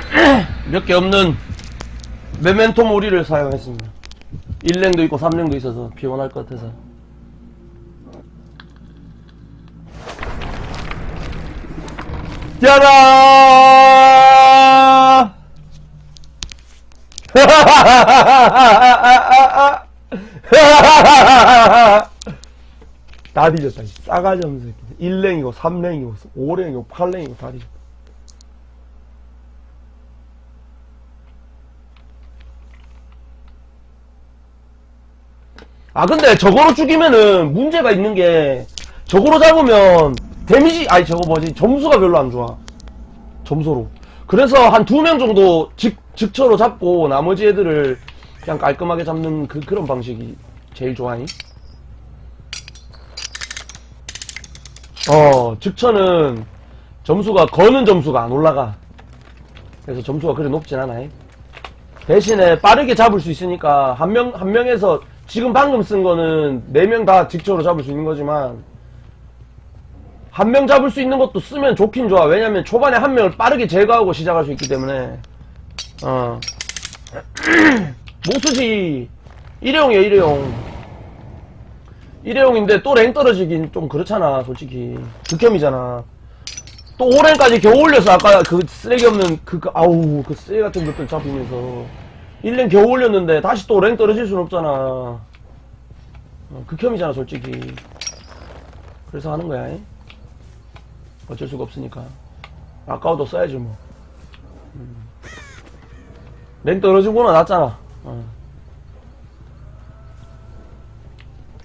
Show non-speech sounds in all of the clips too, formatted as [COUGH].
[CLEARS THROAT] 몇 개 없는 메멘토 모리를 사용했습니다. 1랭도 있고 3랭도 있어서 피곤할 것 같아서. 짜라! [LAUGHS] 다 뒤졌다. 이 싸가지 없는 새끼. 1랭이고 3랭이고 5랭이고 8랭이고 다 뒤졌다. 아 근데 저거로 죽이면은 문제가 있는 게 저거로 잡으면 데미지 아니 저거 뭐지? 점수가 별로 안 좋아. 점수로. 그래서 한 두 명 정도 직, 직처로 잡고 나머지 애들을 그냥 깔끔하게 잡는 그, 그런 방식이 제일 좋아니? 어 직처는 점수가 거는 점수가 안 올라가. 그래서 점수가 그리 높진 않아 대신에 빠르게 잡을 수 있으니까 한 명, 한 명에서 지금 방금 쓴 거는 네 명 다 직처로 잡을 수 있는 거지만 한 명 잡을 수 있는 것도 쓰면 좋긴 좋아. 왜냐면 초반에 한 명을 빠르게 제거하고 시작할 수 있기 때문에 어. 못 쓰지. 일회용이야, 일회용. 일회용인데 또 랭 떨어지긴 좀 그렇잖아, 솔직히. 극혐이잖아. 또 5랭까지 겨우 올려서 아까 그 쓰레기 없는 그, 그 아우, 그 쓰레기 같은 것들 잡히면서 1랭 겨우 올렸는데 다시 또 랭 떨어질 순 없잖아. 어, 극혐이잖아, 솔직히. 그래서 하는 거야. 잉? 어쩔 수가 없으니까. 아까워도 써야지, 뭐. 음. 랭 거나 낫잖아. 어.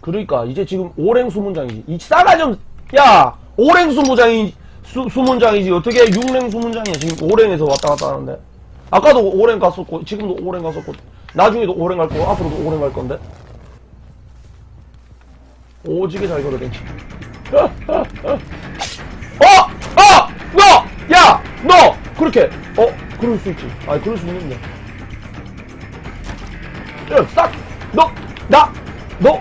그러니까, 이제 지금 5랭 수문장이지. 이 싸가 좀, 야! 5랭 수문장이, 수, 수문장이지. 어떻게 6랭 수문장이야. 지금 5랭에서 왔다 갔다 하는데. 아까도 5랭 갔었고, 지금도 5랭 갔었고, 나중에도 5랭 갈 거고, 앞으로도 5랭 갈 건데. 오지게 잘 걸어댄지. [LAUGHS] 어! 어! 너! 야! 너! 그렇게! 어? 그럴 수 있지. 아니, 그럴 수 있는데. 야, 싹! 너! 나! 너!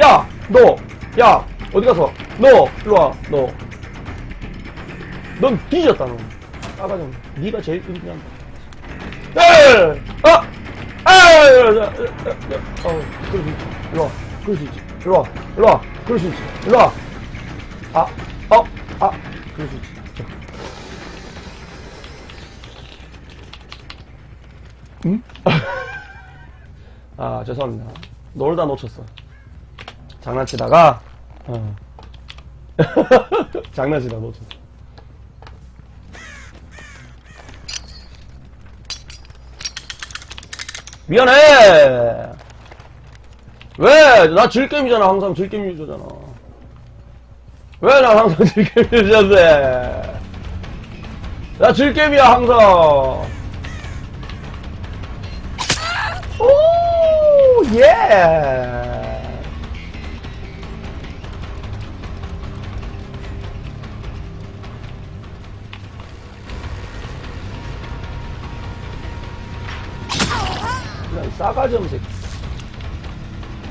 야! 너! 야! 어디 가서? 너! 일로 와, 너. 넌 뒤졌다, 너. 없네. 네가 제일 거. 에! 아! 에! 어, 그럴 수 있지. 일로 와. 그럴 수 있지. 일로 와. 일로 와. 그럴 수 있지. 일로 와. 아, 어, 아, 그럴 수 있지. 자. 응? 아, 죄송합니다. 놀다 놓쳤어. 장난치다가, 어. [LAUGHS] 장난치다 놓쳤어. 미안해! 왜? 나 질겜이잖아. 항상 질겜 유저잖아. 왜 나 항상 [LAUGHS] 질겜 유저인데? 나 질겜이야, 항상. 오, 예! 싸가지 없는 새끼.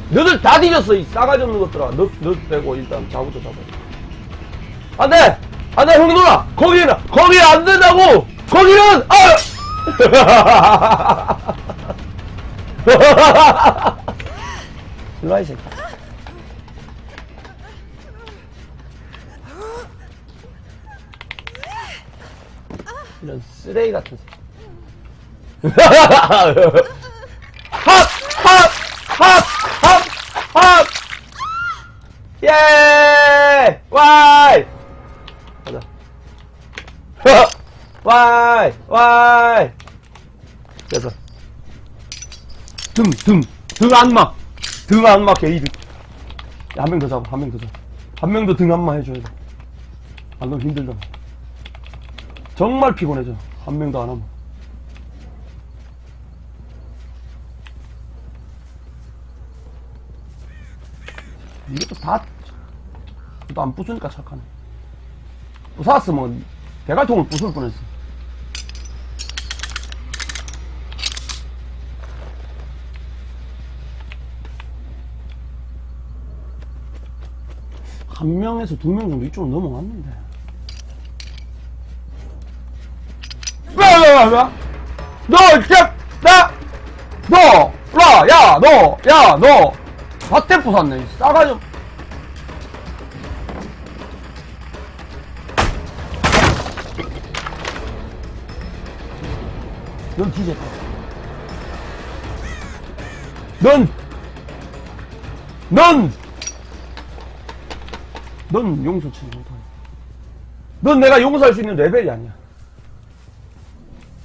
너들 다 뒤졌어, 이 싸가지 없는 것들아. 너, 너 빼고 일단 자부터 잡아. 안 돼! 안 돼, 형이 놀아! 거기는, 거기 안 된다고! 거기는, 아! [LAUGHS] 일로 와, 이 새끼. 이런 쓰레기 같은 새끼. [LAUGHS] 핫! 예! 와이! 가자. 와이! 와이! 됐어. 등, 등, 등 안마! 등 안마 게이드. 한명 더 잡아, 한 명 더 잡아. 한 명 더 등 안마 해줘야 돼. 안 그러면 힘들잖아. 정말 피곤해져. 한 명도 안 하면. 이것도 다, 또 안 부수니까 착하네. 부사왔으면 대갈통을 부술 뻔했어. 한 명에서 두 명 정도 이쪽으로 넘어갔는데. 야, 야. 너, 진짜, 나, 너, 라, 야, 너, 야, 너. 밭대포 샀네, 이 싸가지. 없- 넌 뒤졌다. 넌, 넌, 넌 용서치 못하네. 넌 내가 용서할 수 있는 레벨이 아니야.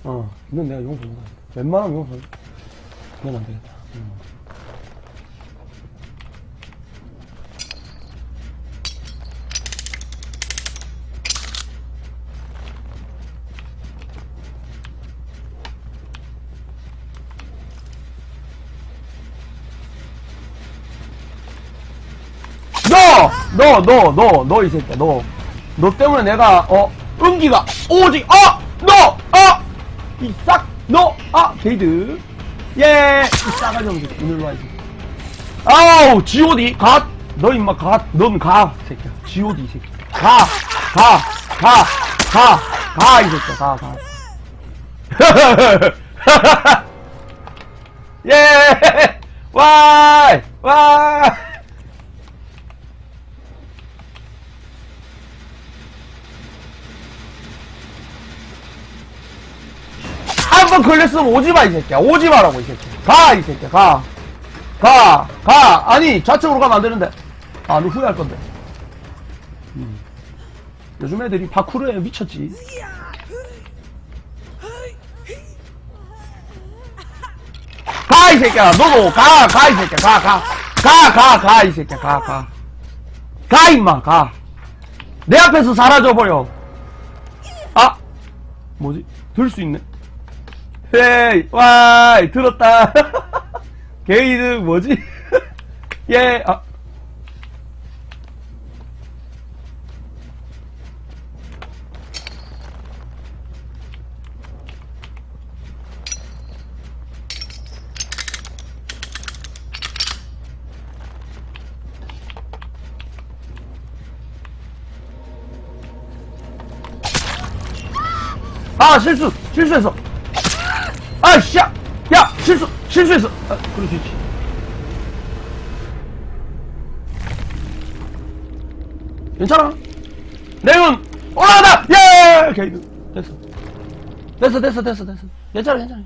어, 넌 내가 용서 못하네. 웬만하면 용서, 그건 안 되겠다. 음. 너! 너, 너, 너, 너, 이 새끼야, 너. 너 때문에 내가, 어, 은기가, 오직, 아! 너! 아! 이 싹, 너! 아! 게이드. 예! 이 싸가지 없는 새끼, 오늘 와, 이 새끼. 아우, GOD, 갓! 너 임마, 갓! 넌 가, 이 새끼야. GOD, 이 새끼. 가! 가! 가! 가! 가, 이 새끼야, 가, 가. [LAUGHS] 예! 와이! 와이! 한번 걸렸으면 오지 마, 이 새끼야. 오지 마라고, 이 새끼야. 가, 이 새끼야, 가. 가, 가. 아니, 좌측으로 가면 안 되는데. 아, 너 후회할 건데. 음. 요즘 애들이 파쿠르에 미쳤지. 가, 이 새끼야. 너도 가, 가, 이 새끼야. 가, 가. 가, 가, 가, 이 새끼야. 가, 가. 가, 임마, 가. 내 앞에서 사라져버려. 아! 뭐지? 들 수 있네? 헤이, 와이, 들었다. [LAUGHS] 게이드, 뭐지? [LAUGHS] 예, 아. 아, 실수! 실수했어! 아, 씨! 야! 야! 실수! 실수했어! 아, 그럴 수 있지. 괜찮아. 내눈 올라가다! 예! 게이드. 됐어. 됐어, 됐어, 됐어, 됐어. 괜찮아, 괜찮아.